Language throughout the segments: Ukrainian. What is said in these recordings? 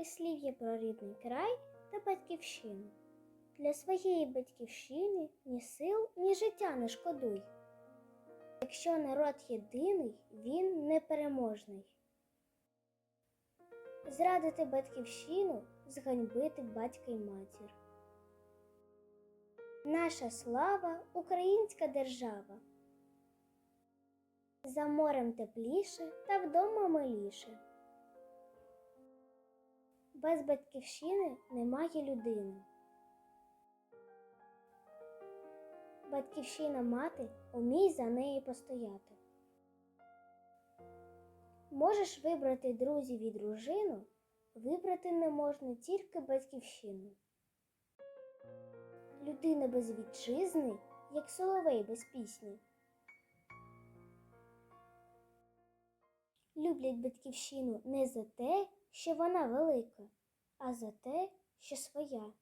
прислів'я про рідний край та батьківщину. Для своєї батьківщини ні сил, ні життя не шкодуй. Якщо народ єдиний, він непереможний. Зрадити батьківщину, зганьбити батька й матір. Наша слава українська держава. За морем тепліше та вдома миліше. Без батьківщини немає людини. Батьківщина мати, умій за неї постояти. Можеш вибрати друзів і дружину, вибрати не можна тільки батьківщину. Людина без вітчизни, як соловей без пісні. Люблять батьківщину не за те, що вона велика, а за те, що своя.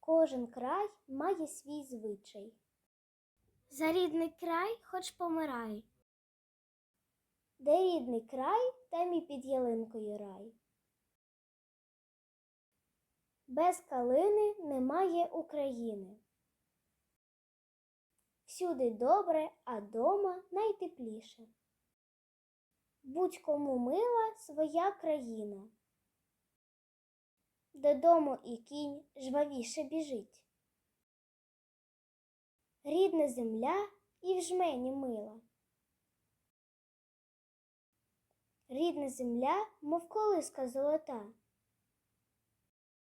Кожен край має свій звичай. За рідний край хоч помирай. Де рідний край, там і під ялинкою рай. Без калини немає України. Всюди добре, а дома найтепліше. Будь кому мила своя країна. Додому і кінь жвавіше біжить. Рідна земля і в жмені мила. Рідна земля, мов колиска золота,